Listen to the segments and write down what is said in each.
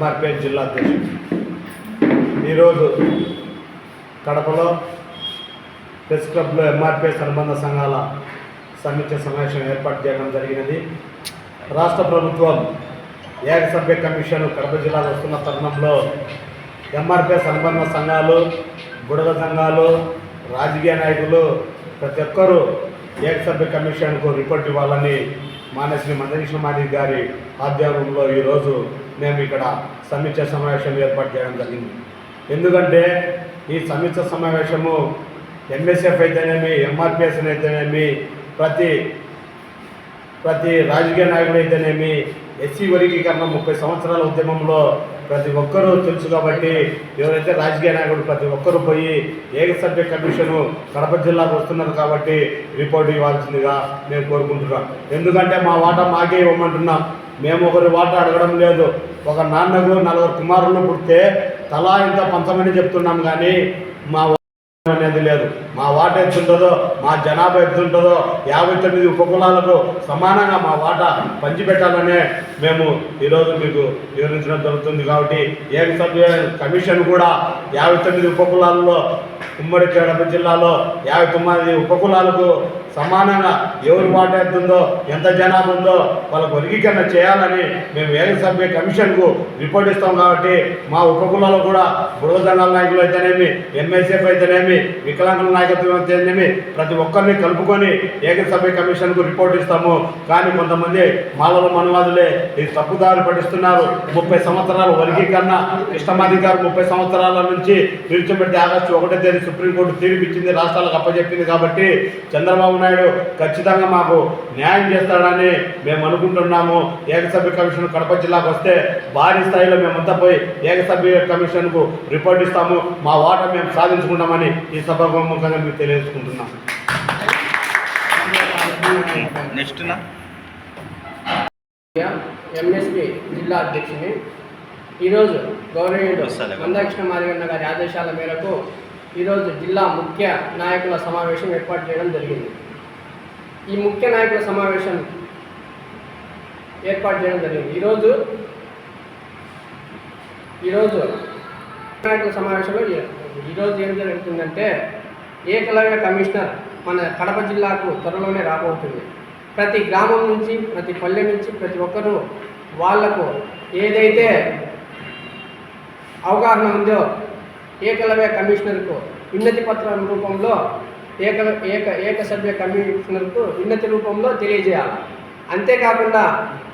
మంగ్య జిల్లా అధ్యక్షుడు. ఈరోజు కడపలో ప్రెస్ క్లబ్లో ఎంఆర్పిఎస్ అనుబంధ సంఘాల సమీక్ష సమావేశం ఏర్పాటు చేయడం జరిగినది. రాష్ట్ర ప్రభుత్వం ఏకసభ్య కమిషన్ కడప జిల్లా వస్తున్న తరుణంలో ఎంఆర్పిఎస్ అనుబంధ సంఘాలు బుడగ సంఘాలు రాజకీయ నాయకులు ప్రతి ఒక్కరూ ఏకసభ్య కమిషన్కు రిపోర్ట్ ఇవ్వాలని మానశ్రీ మందకృష్ణ మాది గారి ఆధ్వర్యంలో ఈరోజు మేము ఇక్కడ సమీక్ష సమావేశం ఏర్పాటు చేయడం జరిగింది. ఎందుకంటే ఈ సమీక్ష సమావేశము ఎంఎస్ఎఫ్ అయితేనేమి ఎంఆర్పిఎస్ అయితేనేమి ప్రతి ప్రతి రాజకీయ నాయకుడు అయితేనేమి ఎస్సీ వర్గీకరణ ముప్పై సంవత్సరాల ఉద్యమంలో ప్రతి ఒక్కరూ తెలుసు కాబట్టి ఎవరైతే రాజకీయ నాయకుడు ప్రతి ఒక్కరూ పోయి ఏకసభ్య కమిషను కడప జిల్లాకు వస్తున్నారు కాబట్టి రిపోర్ట్ ఇవ్వాల్సిందిగా మేము కోరుకుంటున్నాం. ఎందుకంటే మా వాటా మాకే ఇవ్వమంటున్నాం. మేము ఒకరి వాటా అడగడం లేదు. ఒక నాన్నకు నలుగురు కుమారులు పుడితే తలా ఇంత పంచమని చెప్తున్నాం కానీ మా అనేది లేదు. మా వాట ఎంత ఉంటుందో మా జనాభా ఎంత ఉంటుందో యాభై తొమ్మిది ఉపకులాలకు సమానంగా మా వాటా పంచిపెట్టాలనే మేము ఈరోజు మీకు వివరించడం జరుగుతుంది కాబట్టి ఏకసభ్య కమిషన్ కూడా యాభై తొమ్మిది ఉపకులాలలో ఉమ్మడి కడప జిల్లాలో యాభై తొమ్మిది ఉపకులాలకు సమానంగా ఎవరు వాటా ఎంత జనాభా ఉందో వాళ్ళకు వర్గీకరణ చేయాలని మేము ఏక సభ్య కమిషన్కు రిపోర్ట్ ఇస్తాం కాబట్టి మా ఉపకులాలు కూడా బుడగ నాయకులు అయితేనేమి ఎంఎస్ఎఫ్ అయితేనేమి వికలాంగుల నాయకత్వం అయితేనేమి ప్రతి ఒక్కరిని కలుపుకొని ఏక సభ్య కమిషన్కు రిపోర్ట్ ఇస్తాము. కానీ కొంతమంది మాలల మనవాదులే ఇది తప్పుదారి పడిస్తున్నారు ముప్పై సంవత్సరాల వర్గీకరణ కృష్ణమాధికారు ముప్పై సంవత్సరాల నుంచి విడిచిపెట్టి ఆగస్టు ఒకటే తెలుసు సుప్రీంకోర్టు తీర్పు ఇచ్చింది రాష్ట్రాలకు అప్పచెప్పింది కాబట్టి చంద్రబాబు నాయుడు ఖచ్చితంగా మాకు న్యాయం చేస్తాడని మేము అనుకుంటున్నాము. ఏకసభ్య కమిషన్ కడప జిల్లాకు వస్తే భారీ స్థాయిలో మేమంతా పోయి ఏకసభ్య కమిషన్కు రిపోర్ట్ ఇస్తాము. మా వాటా మేము సాధించుకుంటామని ఈ సభాముఖంగా మీకు తెలియజేసుకుంటున్నాం. నెక్స్ట్ ఎంఎస్పి జిల్లా అధ్యక్షుని. ఈరోజు వస్తాలే. మందాకృష్ణ మాదిగన్న గారి ఆదేశాల మేరకు ఈరోజు జిల్లా ముఖ్య నాయకుల సమావేశం ఏర్పాటు చేయడం జరిగింది. ఈ ముఖ్య నాయకుల సమావేశం ఏర్పాటు చేయడం జరిగింది. ఈరోజు ఈరోజు నాయకుల సమావేశంలో ఈరోజు ఏం జరుగుతుందంటే ఏకలవ్య కమిషనర్ మన కడప జిల్లాకు త్వరలోనే రాబోతుంది. ప్రతి గ్రామం నుంచి ప్రతి పల్లె నుంచి ప్రతి ఒక్కరూ వాళ్ళకు ఏదైతే అవగాహన ఉందో ఏకలవ్య కమిషనర్కు విన్నతి పత్రం రూపంలో ఏక ఏక ఏకసభ్య కమిషనర్కు విన్నతి రూపంలో తెలియజేయాలి. అంతేకాకుండా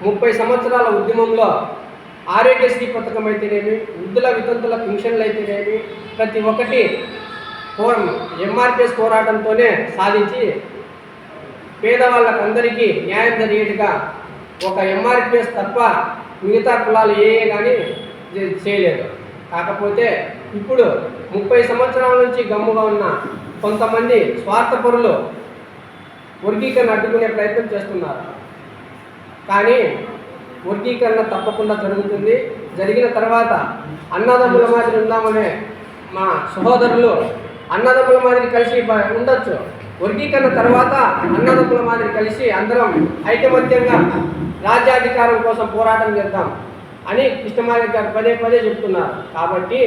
ముప్పై సంవత్సరాల ఉద్యమంలో ఆరోగ్యశ్రీ పథకం అయితేనేమి వృద్ధుల వితంతుల పెన్షన్లు అయితేనేమి ప్రతి ఒక్కటి పోరం ఎంఆర్పిఎస్ పోరాటంతోనే సాధించి పేదవాళ్ళకు అందరికీ న్యాయం జరిగేట్టుగా ఒక ఎంఆర్పిఎస్ తప్ప మిగతా కులాలు ఏ కానీ చేయలేదు. కాకపోతే ఇప్పుడు ముప్పై సంవత్సరాల నుంచి గమ్ముగా ఉన్న కొంతమంది స్వార్థపరులు వర్గీకరణ అడ్డుకునే ప్రయత్నం చేస్తున్నారు. కానీ వర్గీకరణ తప్పకుండా జరుగుతుంది. జరిగిన తర్వాత అన్నదమ్ముల మాదిరి ఉందామనే మా సహోదరులు అన్నదమ్ముల మాదిరి కలిసి ఉండొచ్చు. వర్గీకరణ తర్వాత అన్నదమ్ముల మాదిరి కలిసి అందరం ఐకమత్యంగా రాజ్యాధికారం కోసం పోరాటం చేద్దాం. అని కృష్ణమాలి గారు పదే పదే చెప్తున్నారు. కాబట్టి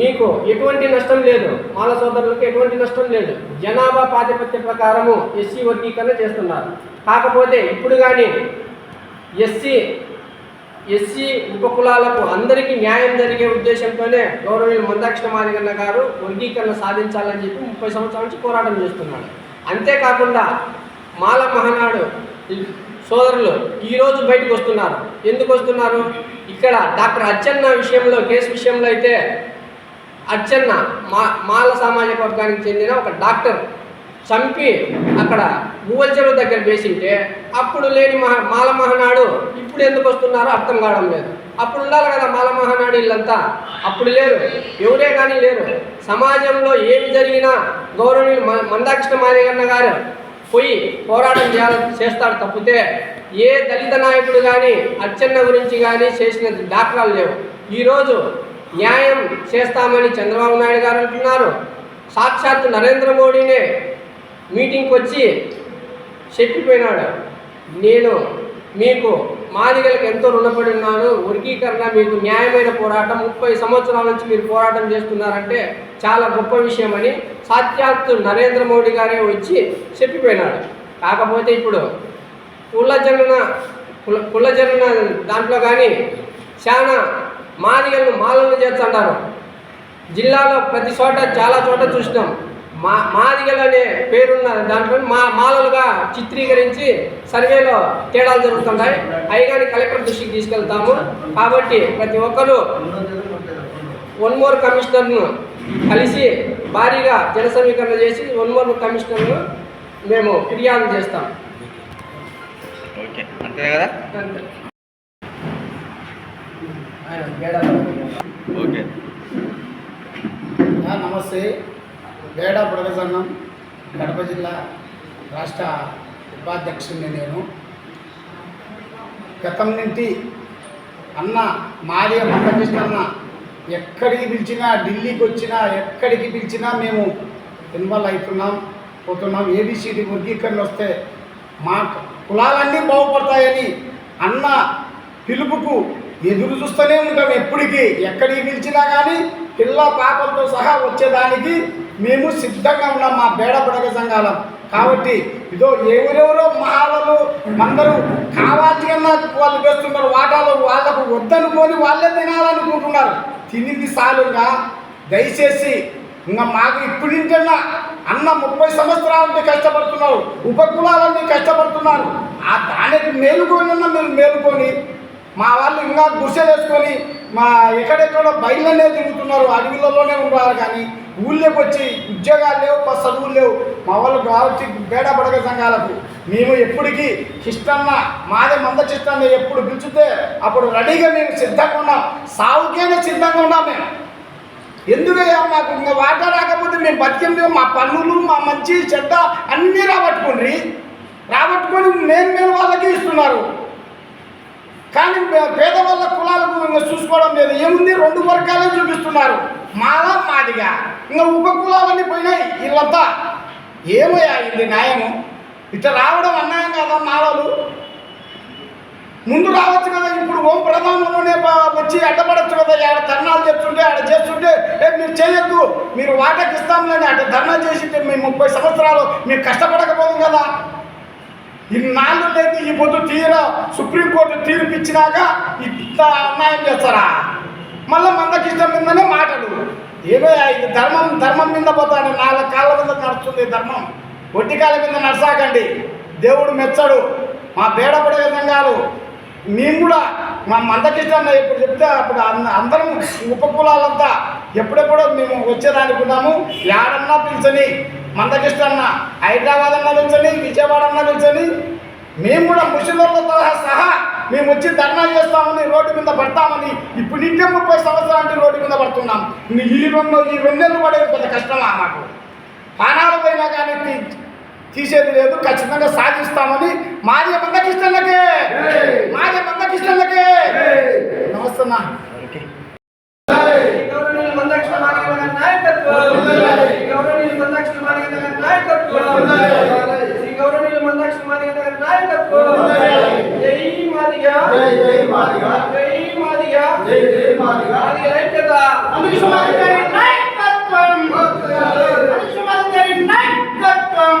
మీకు ఎటువంటి నష్టం లేదు. మాల సోదరులకు ఎటువంటి నష్టం లేదు. జనాభా ప్రాతిపత్య ప్రకారము ఎస్సీ వర్గీకరణ చేస్తున్నారు. కాకపోతే ఇప్పుడు కానీ ఎస్సీ ఎస్సీ ఉపకులాలకు అందరికీ న్యాయం జరిగే ఉద్దేశంతోనే గౌరవనీయులు మందాక్షణ మాదిగన్న గారు వర్గీకరణ సాధించాలని చెప్పి ముప్పై సంవత్సరాల నుంచి పోరాటం చేస్తున్నాడు అంతేకాకుండా మాల మహనాడు సోదరులు ఈరోజు బయటకు వస్తున్నారు. ఎందుకు వస్తున్నారు? ఇక్కడ డాక్టర్ అచ్చన్న విషయంలో కేసు విషయంలో అయితే అచ్చన్న మా మాల సామాజిక వర్గానికి చెందిన ఒక డాక్టర్ చంపి అక్కడ గువ్వల చెరువు దగ్గర వేసింటే అప్పుడు లేని మహా మాల మహనాడు ఇప్పుడు ఎందుకు వస్తున్నారో అర్థం కావడం లేదు. అప్పుడు ఉండాలి కదా మాల మహనాడు వీళ్ళంతా అప్పుడు లేరు. ఎవరే కానీ లేరు. సమాజంలో ఏమి జరిగినా గౌరవనీయులు మ- మందాకృష్ణ మాదిగన్న గారు పోయి పోరాటం చేయాలి చేస్తాడు తప్పితే ఏ దళిత నాయకుడు కానీ అర్చన్న గురించి కానీ చేసిన దాఖలాలు లేవు. ఈరోజు న్యాయం చేస్తామని చంద్రబాబు నాయుడు గారు అంటున్నారు. సాక్షాత్తు నరేంద్ర మోడీనే మీటింగ్కి వచ్చి చెప్పిపోయినాడు. నేను మీకు మాదిగలకు ఎంతో రుణపడి ఉన్నాను. వర్గీకరణ మీకు న్యాయమైన పోరాటం. ముప్పై సంవత్సరాల నుంచి మీరు పోరాటం చేస్తున్నారంటే చాలా గొప్ప విషయం అని సాత్యాత్తు నరేంద్ర మోడీ గారే వచ్చి చెప్పిపోయినాడు. కాకపోతే ఇప్పుడు కులజనన కుల కులజనన దాంట్లో కానీ చాలా మాదిగలను మాలలు చేస్తుంటారు. జిల్లాలో ప్రతి చోట చాలా చోట చూసినాం. మా మాదిగలు అనే పేరున్న దాంట్లో మా మాలలుగా చిత్రీకరించి సర్వేలో తేడాలు జరుగుతుంటాయి. అవి కానీ కలెక్టర్ దృష్టికి తీసుకెళ్తాము. కాబట్టి ప్రతి ఒక్కరూ వన్ మోర్ కమిషనర్ను కలిసి భారీగా జన సమీకరణ చేసి వన్ మోర్ కమిషనర్ను మేము ఫిర్యాదు చేస్తాం. ఓకే. అంతే కదా. ఓకే. నమస్తే. బేడా బుడగ సంఘం కడప జిల్లా రాష్ట్ర ఉపాధ్యక్షుడిని నేను. గతం నుండి అన్న మాది అన్న ఎక్కడికి పిలిచినా ఢిల్లీకి వచ్చినా ఎక్కడికి పిలిచినా మేము ఇన్వాల్వ్ అవుతున్నాం పోతున్నాం. ఏబిసిడి వర్గీకరణ వస్తే మా కులాలన్నీ బాగుపడతాయని అన్న పిలుపుకు ఎదురు చూస్తూనే ఉంటాం ఎప్పటికీ. ఎక్కడికి పిలిచినా కానీ పిల్ల పాపలతో సహా వచ్చేదానికి మేము సిద్ధంగా ఉన్నాం మా బేడ బుడగ సంఘాలం. కాబట్టి ఇదో ఎవరెవరో మహాలు అందరూ కావాలి అన్న వాళ్ళు వేస్తున్నారు వాటాలు వాళ్ళకు వద్దనుకొని వాళ్ళే తినాలనుకుంటున్నారు. తినింది సాలుగా దయచేసి ఇంకా మాకు ఇప్పుడు నుంచన్నా అన్న ముప్పై సంవత్సరాల నుండి కష్టపడుతున్నారు. ఉపకులాలన్నీ కష్టపడుతున్నారు. ఆ దానికి మేలుకొని మీరు మేలుకొని మా వాళ్ళు ఇంకా గుడిసెలు వేసుకొని మా ఎక్కడెక్కడో బయలునే తిరుగుతున్నారు అడవిలలోనే ఉన్నారు కానీ ఊళ్ళోకి వచ్చి ఉద్యోగాలు లేవు ప- చదువులు లేవు. మా వాళ్ళు కావచ్చు బేడ పడక సంఘాలకు. మేము ఎప్పటికీ కిష్టన్న మాదే మంద చిష్టంగా ఎప్పుడు పిలిచితే అప్పుడు రెడీగా మేము సిద్ధంగా ఉన్నాం. సావుకైనా సిద్ధంగా ఉన్నాం మేము. ఎందుకయ్యా మాకు ఇంకా వాటా రాకపోతే మేము బతికేం మా పన్నులు మా మంచి చెడ్డ అన్నీ రాబట్టుకుని రాబట్టుకొని మేము మేము వాళ్ళకి ఇస్తున్నారు. కానీ పేద పేదవాళ్ళ కులాలకు ఇంకా చూసుకోవడం లేదు. ఏముంది? రెండు వర్గాలే చూపిస్తున్నారు. మాలా మాదిగా. ఇంకా ఉప కులాలన్నీ పోయినాయి. వీళ్ళంతా. ఏమయ్యా ఇది న్యాయము? ఇట్లా రావడం అన్యాయం కదా మాలలు? ముందు రావచ్చు కదా ఇప్పుడు ఓం ప్రధానంలోనే వచ్చి అడ్డపడచ్చు కదా ఆడ ధర్నాలు చేస్తుంటే ఆడ చేస్తుంటే ఏ మీరు చేయొద్దు. మీరు వాటకి ఇస్తాంలేని అక్కడ ధర్నా చేసి మేము ముప్పై సంవత్సరాలు మేము కష్టపడకపోదు కదా. ఇన్నాళ్ళు లేదు ఈ పొద్దు తీర సుప్రీంకోర్టు తీర్పు ఇచ్చినాక ఇంత అన్యాయం చేస్తారా? మళ్ళీ మందకి ఇష్టం మీదనే మాటలు. ఏమో ఇది ధర్మం ధర్మం మీద పోతాడు నాలుగు కాళ్ళ మీద నడుస్తుంది ధర్మం. ఒట్టి కాళ్ళ మీద నడసాకండి. దేవుడు మెచ్చడు. మా బేడపడే సంఘాలు మేము కూడా మా మందకిష్టం ఇప్పుడు చెప్తే అప్పుడు అంద- అందరం ఉపకులాలంతా ఎప్పుడెప్పుడో మేము వచ్చేదానికి ఉన్నాము. యాడన్నా పిలిచని మందకిష్టన్న హైదరాబాద్ అన్నా పిలిచని విజయవాడ అన్నా పిలిచని మేము కూడా ముసలితో సహా మేము వచ్చి ధర్నా చేస్తామని రోడ్డు మీద పడతామని ఇప్పుడు ఇంకే ముప్పై సంవత్సరాలు రోడ్డు మీద పడుతున్నాం. ఈ రెండు ఈ రెండేళ్ళు పడేది పెద్ద కష్టమా మాకు? ప్రాణాలు పోయినా కానీ తీసేది లేదు ఖచ్చితంగా సాధిస్తామని మాది మందకిష్టన్నకే మాది మందకిష్టన్నకే నమస్తే అన్న. గారి నాయకత్వం. శ్రీ గౌరవనీయులు మందాక్షి మాదిగ గారి నాయకత్వం శ్రీ గౌరవనీయులు మందాక్షి మాదిగ గారి నాయకత్వం జై మాదిగ జై మాదిగ జై మాదిగ జై జై మాదిగ మాదిగ ఐక్యత మందాక్షి మాదిగ గారి నాయకత్వం మందాక్షి మాదిగ గారి నాయకత్వం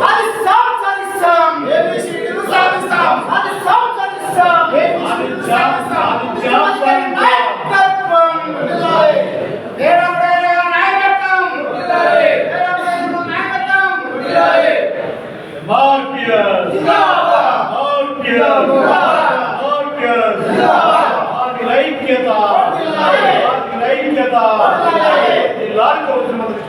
సాధిస్తాం సాధిస్తాం ఏబిసిడీలు సాధిస్తాం సాధిస్తాం సాధిస్తాం ఏబిసిడీలు సాధిస్తాం మందాక్షి మాదిగ గారి నాయకత్వం